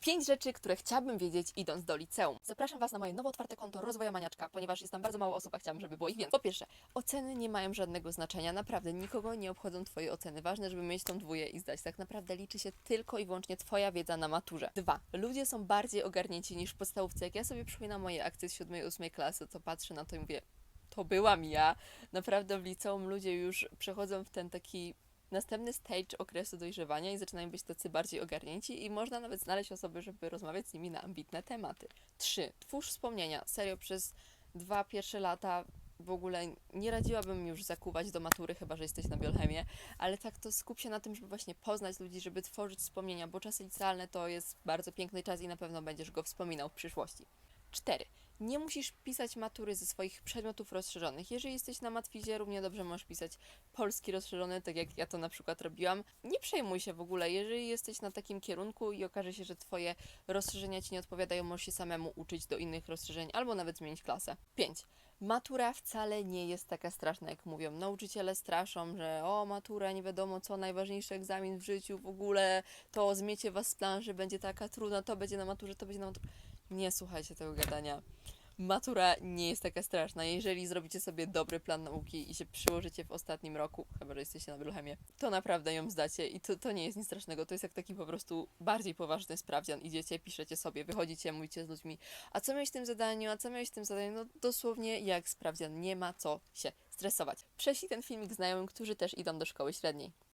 Pięć rzeczy, które chciałabym wiedzieć idąc do liceum. Zapraszam Was na moje nowo otwarte konto Rozwoja Maniaczka, ponieważ jest tam bardzo mało osób, a chciałam, żeby było ich więcej. Po pierwsze, oceny nie mają żadnego znaczenia. Naprawdę, nikogo nie obchodzą Twoje oceny. Ważne, żeby mieć tą dwóję i zdać. Tak naprawdę liczy się tylko i wyłącznie Twoja wiedza na maturze. Dwa, ludzie są bardziej ogarnięci niż w podstawówce. Jak ja sobie przypominam moje akcje z 7-8 klasy, to patrzę na to i mówię, to byłam ja. Naprawdę w liceum ludzie już przechodzą w ten taki następny stage okresu dojrzewania i zaczynają być tacy bardziej ogarnięci i można nawet znaleźć osoby, żeby rozmawiać z nimi na ambitne tematy. 3. Twórz wspomnienia. Serio, przez dwa pierwsze lata w ogóle nie radziłabym już zakuwać do matury, chyba że jesteś na biochemię, ale tak to skup się na tym, żeby właśnie poznać ludzi, żeby tworzyć wspomnienia, bo czasy licealne to jest bardzo piękny czas i na pewno będziesz go wspominał w przyszłości. 4. Nie musisz pisać matury ze swoich przedmiotów rozszerzonych. Jeżeli jesteś na matwizie, równie dobrze możesz pisać polski rozszerzony, tak jak ja to na przykład robiłam. Nie przejmuj się w ogóle, jeżeli jesteś na takim kierunku i okaże się, że twoje rozszerzenia ci nie odpowiadają, możesz się samemu uczyć do innych rozszerzeń albo nawet zmienić klasę. 5. Matura wcale nie jest taka straszna, jak mówią. Nauczyciele straszą, że o, matura, nie wiadomo co, najważniejszy egzamin w życiu, w ogóle to zmiecie was z planży, będzie taka trudna, to będzie na maturze, to będzie na maturze. Nie słuchajcie tego gadania. Matura nie jest taka straszna. Jeżeli zrobicie sobie dobry plan nauki i się przyłożycie w ostatnim roku, chyba że jesteście na biochemię, to naprawdę ją zdacie i to, to nie jest nic strasznego. To jest jak taki po prostu bardziej poważny sprawdzian. Idziecie, piszecie sobie, wychodzicie, mówicie z ludźmi, a co miałeś w tym zadaniu, a co miałeś w tym zadaniu? No dosłownie jak sprawdzian. Nie ma co się stresować. Prześlij ten filmik znajomym, którzy też idą do szkoły średniej.